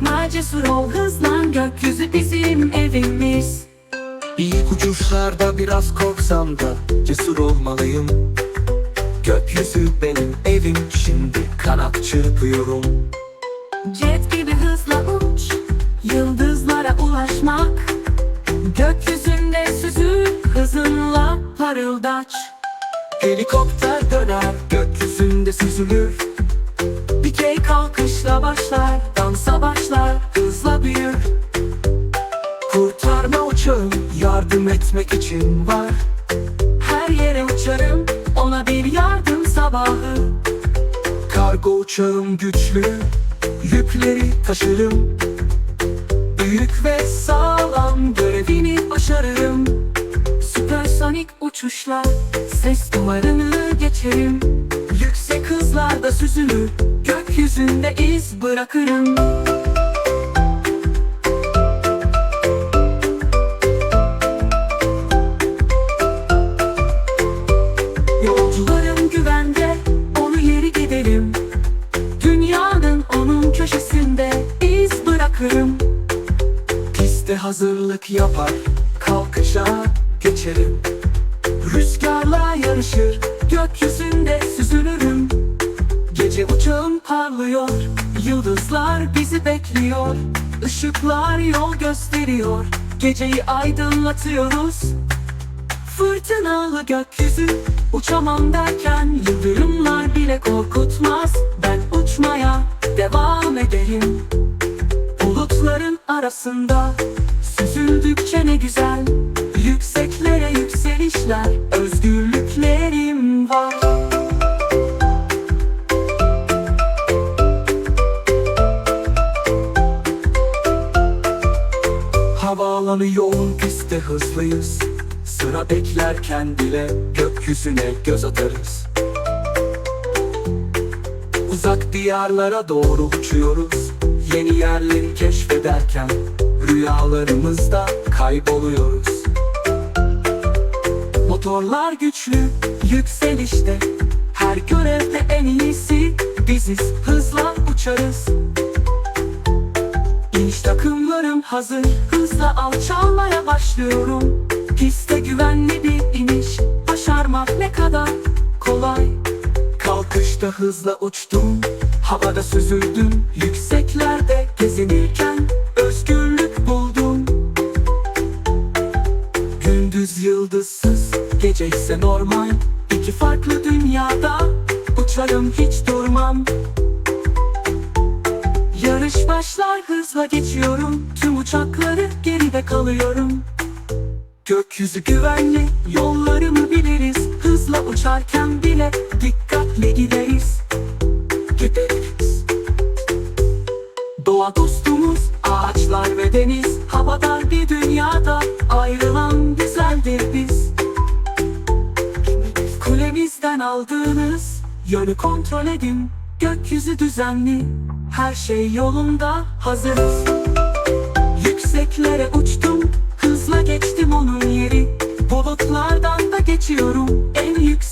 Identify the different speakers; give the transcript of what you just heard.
Speaker 1: korkma cesur ol hızlan gökyüzü bizim evimiz.
Speaker 2: İlk uçuşlarda biraz korksam da cesur olmalıyım. Gökyüzü benim evim şimdi kanat çırpıyorum.
Speaker 1: Jet gibi hızla uç Yıldızlara ulaşmak. Gökyüzünde süzül Hızınla parıldaç.
Speaker 2: Helikopter döner gökyüzünde süzülür.
Speaker 1: Dikey kalkışla başlar Dansa başlar Hızla büyür.
Speaker 2: Kurtarma uçağım yardım etmek için var.
Speaker 1: Her yere uçarım Ona bir yardım sabahı.
Speaker 2: Kargo uçağım güçlü Yükleri taşırım.
Speaker 1: Büyük ve sağlam Görevini başarırım. Süpersonik uçuşlar Ses duvarını geçerim. Yüksek hızlarda süzülür Gökyüzünde iz bırakırım. Yolcularım güvende Onu yeri giderim. Dünyanın onun köşesinde iz bırakırım.
Speaker 2: Piste hazırlık yapar Kalkışa geçerim.
Speaker 1: Rüzgarla yarışır bekliyor. Işıklar yol gösteriyor. Geceyi aydınlatıyoruz. Fırtınalı gökyüzü. Uçamam derken Yıldırımlar bile korkutmaz. Ben uçmaya devam ederim. Bulutların arasında Süzüldükçe ne güzel. Yükseklere yükselişler Özgürlüklerim
Speaker 2: Havaalanı yoğun pistte hızlıyız. Sıra beklerken bile gökyüzüne göz atarız. Uzak diyarlara doğru uçuyoruz. Yeni yerleri keşfederken Rüyalarımızda kayboluyoruz.
Speaker 1: Motorlar güçlü Yükselişte. Her görevde en iyisi Biziz. Hızla uçarız İniş takımlarım hazır. Hızla alçalmaya başlıyorum. Piste güvenli bir iniş Başarmak ne kadar kolay.
Speaker 2: Kalkışta hızla uçtum Havada süzüldüm.
Speaker 1: Yükseklerde gezinirken Özgürlük buldum.
Speaker 2: Gündüz yıldızsız
Speaker 1: Gece ise normal. İki farklı dünyada Uçarım hiç durmam Yarış başlar hızla geçiyorum. Tüm uçakları geride kalıyorum. Gökyüzü güvenli Yollarımı biliriz. Hızla uçarken bile Dikkatli gideriz. Gideriz. Doğa dostumuz Ağaçlar ve deniz. Havadar bir dünyada Ayrılan güzeldir biz. Kulemizden aldığınız Yönü kontrol edin. Gökyüzü düzenli Her şey yolunda hazırız Yükseklere uçtum Hızla geçtim onun yeri. Bulutlardan da geçiyorum En yüksek